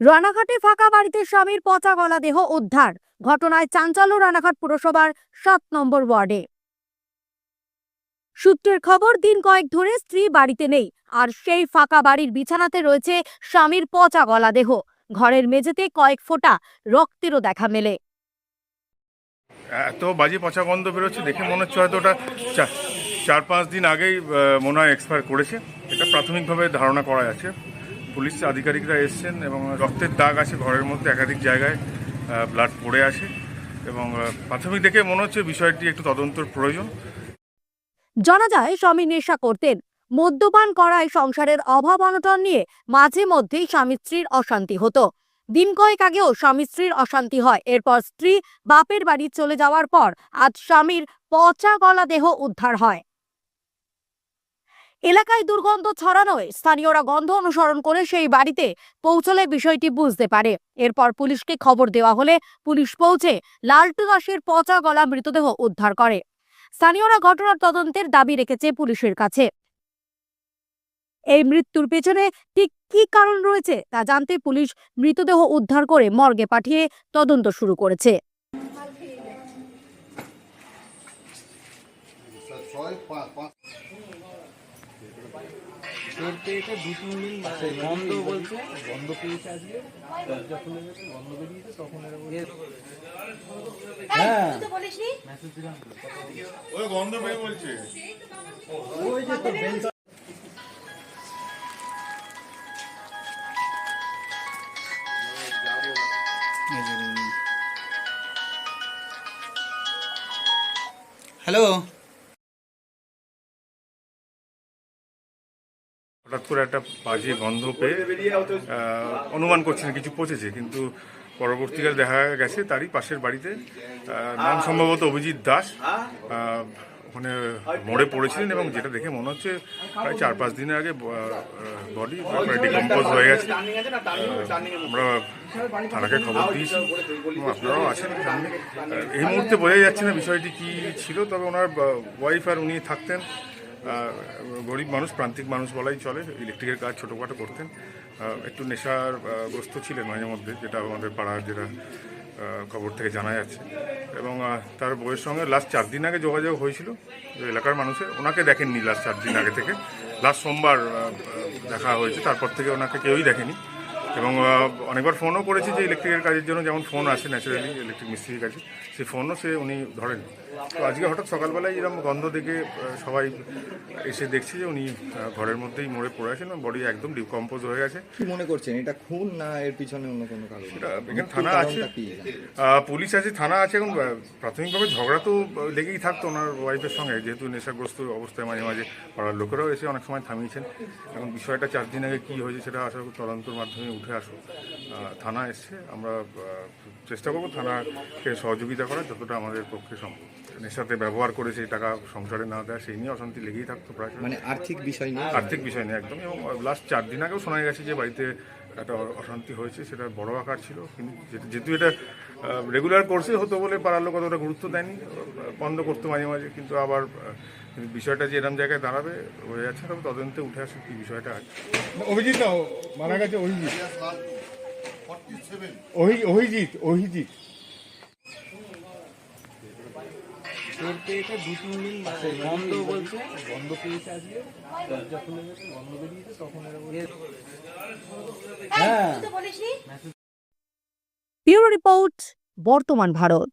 রানাঘাটে ফাঁকা বাড়িতে স্বামীর পচা গলা দেহ উদ্ধার। ঘটনায় চাঞ্চল্য রানাঘাট পুরসভার সাত নম্বর ওয়ার্ডে। সূত্রের খবর, দিন কয়েক ধরে স্ত্রী বাড়িতে নেই। আর সেই ফাঁকা বাড়ির বিছানাতে রয়েছে স্বামীর পচা গলা দেহ। ঘরের মেঝেতে কয়েক ফোঁটা রক্তেরও দেখা মেলে। এত বাজে পচা গন্ধ বেরোচ্ছে, দেখে মনে হচ্ছে হয়তো ওটা চার পাঁচ দিন আগেই মনে হয় এক্সপায়ার করেছে। এটা প্রাথমিকভাবে ধারণা করা যাচ্ছে। পুলিশ আধিকারিকরা এসছেন এবং রক্তের দাগ আছে ঘরের মধ্যে, একাধিক জায়গায় ব্লাড পড়ে আছে এবং প্রাথমিক দেখে মনে হচ্ছে বিষয়টি একটু তদন্তর প্রয়োজন। জানা যায়, স্বামী নেশা করতেন। মদ্যপান করায় সংসারের অভাব অনটন নিয়ে মাঝে মধ্যেই স্বামী স্ত্রীর অশান্তি হতো। দিন কয়েক আগেও স্বামী স্ত্রীর অশান্তি হয়। এরপর স্ত্রী বাপের বাড়ি চলে যাওয়ার পর আজ স্বামীর পচা গলা দেহ উদ্ধার হয়। এলাকায় দুর্গন্ধ ছড়ানোয় স্থানীয়রা গন্ধ অনুসরণ করে সেই বাড়িতে পৌঁছলে বিষয়টি বুঝতে পারে। এরপর পুলিশকে খবর দেওয়া হলে পুলিশ পৌঁছে লালটু দাসের পচা গলা মৃতদেহ উদ্ধার করে। স্থানীয়রা ঘটনার তদন্তের দাবি রেখেছে পুলিশের কাছে। এই মৃত্যুর পেছনে ঠিক কী কারণ রয়েছে তা জানতে পুলিশ মৃতদেহ উদ্ধার করে মর্গে পাঠিয়ে তদন্ত শুরু করেছে। ছয় পাঁচ পেয়েছে দু তিন দিন বাদে। গন্ধ বলছে গন্ধ পেয়েছে আজকে। দরজা খুলে গেছে গন্ধ বেরিয়েছে তখন এরা বলছে হ্যাঁ। মেসেজ দিলাম ওই গন্ধ পেয়ে বলছে। ওই যে তোর বেঞ্চ হ্যালো হঠাৎ করে একটা বাজে গন্ধ পেয়ে অনুমান করছেন কিছু পচেছে কিন্তু পরবর্তীকালে দেখা গেছে তারই পাশের বাড়িতে নাম সম্ভবত অভিজিৎ দাস ওখানে মরে পড়েছিলেন এবং যেটা দেখে মনে হচ্ছে প্রায় চার পাঁচ দিনের আগে বডি ডিকম্পোজ হয়ে গেছে। আমরা থানাকে খবর দিয়েছি আপনারাও আছেন এই মুহূর্তে বোঝা যাচ্ছে না বিষয়টি কি ছিল, তবে ওনার ওয়াইফ আর উনি থাকতেন। গরিব মানুষ, প্রান্তিক মানুষ বলাই চলে। ইলেকট্রিকের কাজ ছোটোখাটো করতেন। একটু নেশার গ্রস্ত ছিলেন মাঝে মধ্যে, যেটা আমাদের পাড়ার যেটা খবর থেকে জানা যাচ্ছে। এবং তার বইয়ের সঙ্গে লাস্ট চার দিন আগে যোগাযোগ হয়েছিল। এলাকার মানুষের ওনাকে দেখেননি লাস্ট চার দিন আগে থেকে। লাস্ট সোমবার দেখা হয়েছে। তারপর থেকে ওনাকে কেউই দেখেনি। এবং অনেকবার ফোনও করেছি যে ইলেকট্রিকের কাজের জন্য যেমন ফোন আসে ন্যাচারালি ইলেকট্রিক মিস্ত্রির কাছে সেই ফোনও সে উনি ধরেন। তো আজকে হঠাৎ সকালবেলায় এরকম গন্ধ দেখে সবাই এসে দেখছি যে উনি ঘরের মধ্যেই মরে পড়ে আছেন এবং বডি একদম ডিকম্পোজ হয়ে গেছে কি মনে করছেন? এটা খুন না এর পিছনে অন্য কোনো কারণ? এখানে থানা আছে। পুলিশ আছে থানা আছে এখন প্রাথমিকভাবে ঝগড়া তো লেগেই থাকতো ওনার ওয়াইফের সঙ্গে। যেহেতু নেশাগ্রস্ত অবস্থায় মাঝে মাঝে পাড়ার লোকেরাও এসে অনেক সময় থামিয়েছেন। এখন বিষয়টা চার দিন আগে কী হয়েছে সেটা করি তদন্তের মাধ্যমে উঠে আসুক আহ, থানা এসছে আমরা চেষ্টা করব থানাকে সহযোগিতা করার যতটা আমাদের পক্ষে সম্ভব। নেশাতে ব্যবহার করে সেই টাকা সংসারে না দেয় সেই নিয়ে অশান্তি লেগেই থাকতো প্রায়। মানে আর্থিক বিষয় নিয়ে? আর্থিক বিষয় নিয়ে একদম এবং লাস্ট চার দিন আগেও শোনা গেছে যে বাড়িতে একটা অশান্তি হয়েছে, সেটা বড় আকার ছিল, কিন্তু যেহেতু- এটা রেগুলার কোর্সে হতো বলে পাড়ার লোক অতটা গুরুত্ব দেয়নি, বন্ধ করতো মাঝে মাঝে, কিন্তু আবার বিষয়টা যে এরম জায়গায় দাঁড়াবে হয়ে যাচ্ছে তবে তদন্তে উঠে আসে কি বিষয়টা আছে। অভিজিৎ মারা গেছে অভিজিৎ। অভি- অভিজিৎ অভিজিৎ। তোর পেয়েছে দু তিন দিন বাদে বলছে। গন্ধ পেয়েছে আজকে? দরজা খুলে গেছে গন্ধ বেরিয়েছে তখন হ্যাঁ। ব্যুরো রিপোর্ট বর্তমান ভারত।